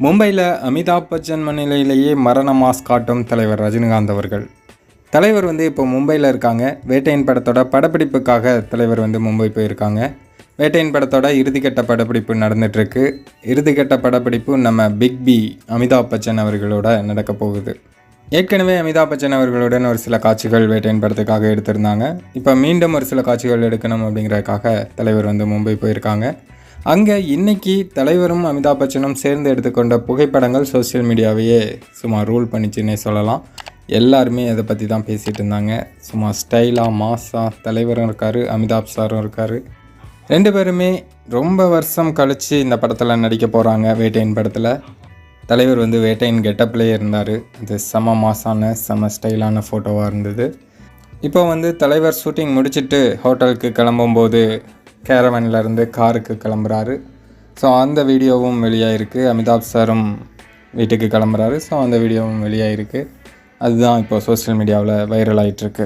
மும்பையில் அமிதாப் பச்சன் முன்னிலையிலேயே மரண மாஸ் காட்டும் தலைவர் ரஜினிகாந்த் அவர்கள். தலைவர் வந்து இப்போ மும்பையில் இருக்காங்க. வேட்டையின் படத்தோட படப்பிடிப்புக்காக தலைவர் வந்து மும்பை போயிருக்காங்க. வேட்டையின் படத்தோட இறுதிக்கட்ட படப்பிடிப்பு நடந்துகிட்ருக்கு இறுதிக்கட்ட படப்பிடிப்பு நம்ம பிக் பி அமிதாப் பச்சன் அவர்களோட நடக்க போகுது. ஏற்கனவே அமிதாப் பச்சன் அவர்களுடன் ஒரு சில காட்சிகள் வேட்டையின் படத்துக்காக எடுத்திருந்தாங்க. இப்போ மீண்டும் ஒரு சில காட்சிகள் எடுக்கணும் அப்படிங்கிறதுக்காக தலைவர் வந்து மும்பை போயிருக்காங்க. அங்கே இன்னைக்கு தலைவரும் அமிதாப் பச்சனும் சேர்ந்து எடுத்துக்கொண்ட புகைப்படங்கள் சோஷியல் மீடியாவையே சும்மா ரூல் பண்ணிச்சுன்னே சொல்லலாம். எல்லாருமே அதை பற்றி தான் பேசிகிட்டு இருந்தாங்க. சும்மா ஸ்டைலாக மாஸாக தலைவரும் இருக்கார் அமிதாப் சாரும் இருக்கார். ரெண்டு பேருமே ரொம்ப வருஷம் கழித்து இந்த படத்தில் நடிக்க போகிறாங்க வேட்டையின் படத்தில். தலைவர் வந்து வேட்டையின் கெட்டப்லேயே இருந்தார். அது செம மாசான செம ஸ்டைலான ஃபோட்டோவாக இருந்தது. இப்போ வந்து தலைவர் ஷூட்டிங் முடிச்சிட்டு ஹோட்டலுக்கு கிளம்பும்போது கேரவன்ல இருந்து காருக்கு கிளம்புறாரு. ஸோ அந்த வீடியோவும் வெளியாகிருக்கு அமிதாப் சாரும் வீட்டுக்கு கிளம்புறாரு. ஸோ அந்த வீடியோவும் வெளியாகிருக்கு அதுதான் இப்போ சோஷியல் மீடியாவில் வைரல் ஆகிட்டுருக்கு